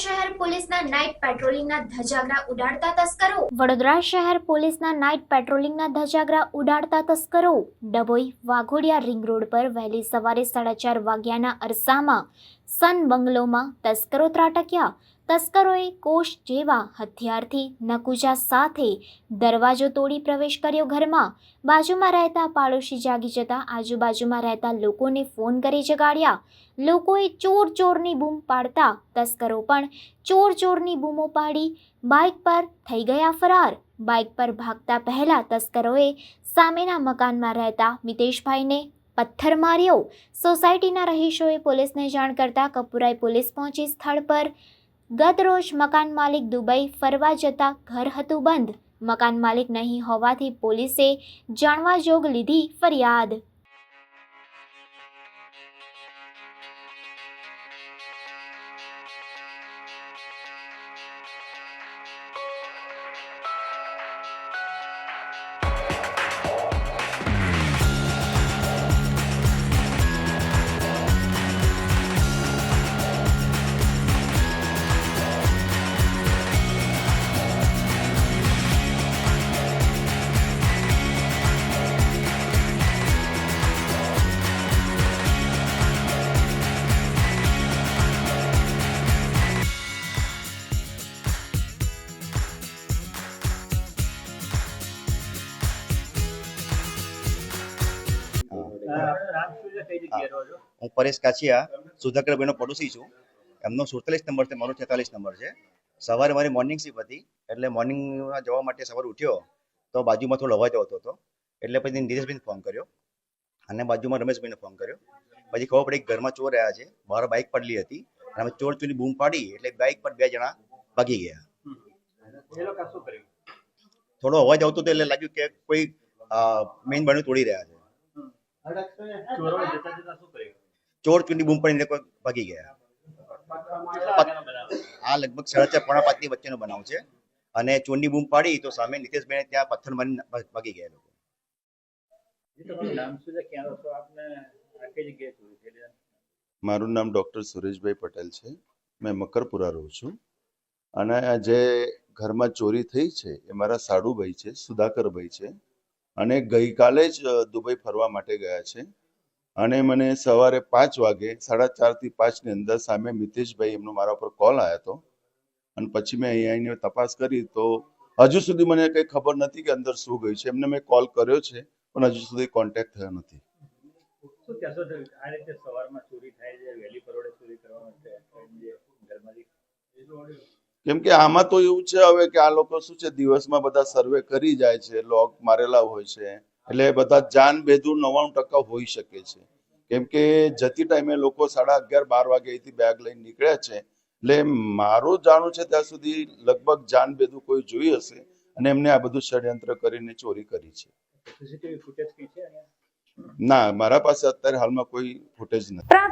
શહેર પોલીસના નાઇટ પેટ્રોલિંગના ધજાગરા ઉડાડતા તસ્કરો. વડોદરા શહેર પોલીસના નાઇટ પેટ્રોલિંગના ધજાગરા ઉડાડતા તસ્કરો. ડભોઈ વાઘોડિયા રિંગ રોડ પર વહેલી સવારે સાડા ચાર વાગ્યાના અરસામાં સન બંગલોમાં તસ્કરો ત્રાટક્યા. તસ્કરોએ કોષ જેવા હથિયારથી નકુજા સાથે દરવાજો તોડી પ્રવેશ કર્યો ઘરમાં. બાજુમાં રહેતા પાડોશી જાગી જતા આજુબાજુમાં રહેતા લોકોને ફોન કરી જગાડ્યા. લોકોએ ચોર ચોરની બૂમ પાડતા તસ્કરો પણ ચોર ચોરની બૂમો પાડી. બાઇક પર થઈ ગયા ફરાર. બાઇક પર ભાગતા પહેલા તસ્કરોએ સામેના મકાનમાં રહેતા મિતેશભાઈને પથ્થર માર્યો. સોસાયટીના રહીશોએ પોલીસને જાણ કરતા કપુરાઈ પોલીસ પહોંચી સ્થળ પર ગત રોજ મકાન માલિક દુબઈ ફરવા જતા ઘર હતું બંધ. મકાન માલિક નહીં હોવાથી પોલીસે જાણવા જોગ લીધી ફરિયાદ. હું પરેશ કાછિયા સુધાકરભાઈનો પડોશી છું. એમનો સુડતાલીસ નંબર છે, મારો છેતાલીસ નંબર છે. સવારે મારી મોર્નિંગ શિફ્ટ હતી, એટલે મોર્નિંગમાં જવા માટે સવારે ઉઠ્યો, તો બાજુમાં થોડો અવાજ આવતો હતો. એટલે પછી નીરેશભાઈને ફોન કર્યો, અને બાજુમાં રમેશભાઈને ફોન કર્યો. પછી ખબર પડી ઘરમાં ચોર રહ્યા છે, બહાર બાઇક પડલી હતી, અને અમે ચોર ચોરી બૂમ પાડી, એટલે બાઇક પર બે જણા ભાગી ગયા. થોડો અવાજ આવતો હતો એટલે લાગ્યું કે કોઈ મેઇન બને તોડી રહ્યા છે. ચોર ચૂંટી બૂમ પડીને કોઈ ભાગી ગયા. આ લગભગ સાડા ચાર પોણા પાંચની વચ્ચેનો બનાવ છે. અને ચોરની બૂમ પાડી તો સામે નીતેશભાઈ ત્યાં પથ્થર મારી ભાગી ગયા લોકો. મારું નામ ડૉક્ટર સુરેશભાઈ પટેલ છે. મેં મકરપુરા રહું છું. અને જે ઘરમાં ચોરી થઈ છે એ મારા સાડુભાઈ છે સુધાકરભાઈ છે. અને ગઈકાલે જ દુબઈ ફરવા માટે ગયા છે. અને મને સવારે પાંચ વાગે, સાડા ચારથી પાંચની અંદર સામે મિતેશભાઈ એમનો મારા ઉપર કોલ આવ્યો હતો. અને પછી મેં અહીંયા આવીને તપાસ કરી તો હજુ સુધી મને કંઈ ખબર નથી કે અંદર શું ગયું છે. એમને મેં કોલ કર્યો છે, પણ હજુ સુધી કોન્ટેક્ટ થયો નથી. સવારમાં ચોરી થાય છે, વહેલી ચોરી કરવા માટે કેમ કે આમાં તો એવું છે હવે કે આ લોકો શું છે દિવસમાં બધા સર્વે કરી જાય છે લોક મારેલા હોય છે. એટલે બધા જાન બેદુર નવ્વાણું ટકા હોઈ શકે છે. કેમ કે જતી ટાઈમે લોકો સાડા અગિયાર બાર વાગે અહીંથી બેગ લઈને નીકળ્યા છે. એટલે મારું જાણવું છે ત્યાં સુધી લગભગ જાન બેદું કોઈ જોઈ હશે અને એમને આ બધું ષડયંત્ર કરીને ચોરી કરી છે. ના મારા પાસે અત્યારે હાલમાં કોઈ ફૂટેજ નથી.